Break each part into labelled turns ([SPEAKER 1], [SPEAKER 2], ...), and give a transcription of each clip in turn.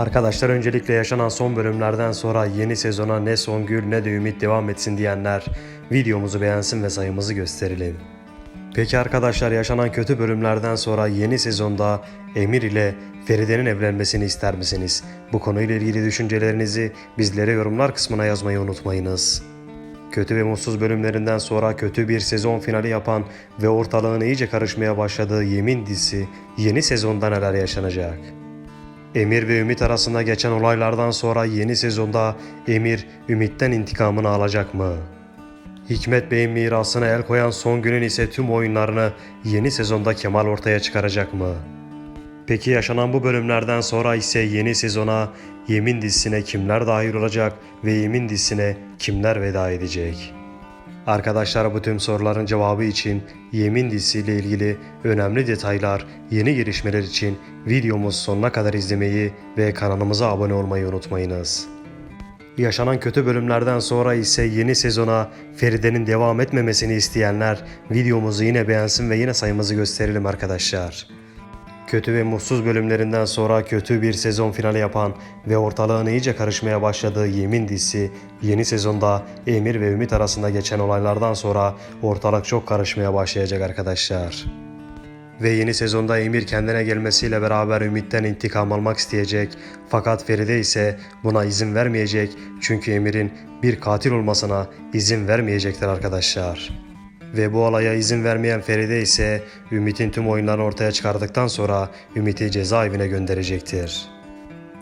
[SPEAKER 1] Arkadaşlar öncelikle yaşanan son bölümlerden sonra yeni sezona ne Songül ne de Ümit devam etsin diyenler videomuzu beğensin ve sayımızı gösterelim. Peki arkadaşlar yaşanan kötü bölümlerden sonra yeni sezonda Emir ile Feride'nin evlenmesini ister misiniz? Bu konuyla ilgili düşüncelerinizi bizlere yorumlar kısmına yazmayı unutmayınız. Kötü ve mutsuz bölümlerinden sonra kötü bir sezon finali yapan ve ortalığın iyice karışmaya başladığı Yemin dizisi yeni sezonda neler yaşanacak? Emir ve Ümit arasında geçen olaylardan sonra yeni sezonda Emir Ümit'ten intikamını alacak mı? Hikmet Bey'in mirasına el koyan son günün ise tüm oyunlarını yeni sezonda Kemal ortaya çıkaracak mı? Peki yaşanan bu bölümlerden sonra ise yeni sezona Yemin dizisine kimler dahil olacak ve Yemin dizisine kimler veda edecek? Arkadaşlar bu tüm soruların cevabı için Yemin dizisiyle ilgili önemli detaylar, yeni gelişmeler için videomuz sonuna kadar izlemeyi ve kanalımıza abone olmayı unutmayınız. Yaşanan kötü bölümlerden sonra ise yeni sezona Feride'nin devam etmemesini isteyenler videomuzu yine beğensin ve yine sayımızı gösterelim arkadaşlar. Kötü ve mutsuz bölümlerinden sonra kötü bir sezon finali yapan ve ortalığın iyice karışmaya başladığı Yemin dizisi yeni sezonda Emir ve Ümit arasında geçen olaylardan sonra ortalık çok karışmaya başlayacak arkadaşlar. Ve yeni sezonda Emir kendine gelmesiyle beraber Ümit'ten intikam almak isteyecek. Fakat Feride ise buna izin vermeyecek. Çünkü Emir'in bir katil olmasına izin vermeyecekler arkadaşlar. Ve bu olaya izin vermeyen Feride ise Ümit'in tüm oyunlarını ortaya çıkardıktan sonra Ümit'i cezaevine gönderecektir.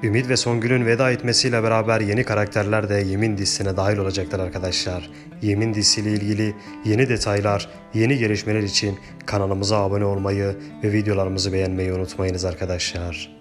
[SPEAKER 1] Ümit ve Songül'ün veda etmesiyle beraber yeni karakterler de Yemin dizisine dahil olacaklar arkadaşlar. Yemin dizisiyle ilgili yeni detaylar, yeni gelişmeler için kanalımıza abone olmayı ve videolarımızı beğenmeyi unutmayınız arkadaşlar.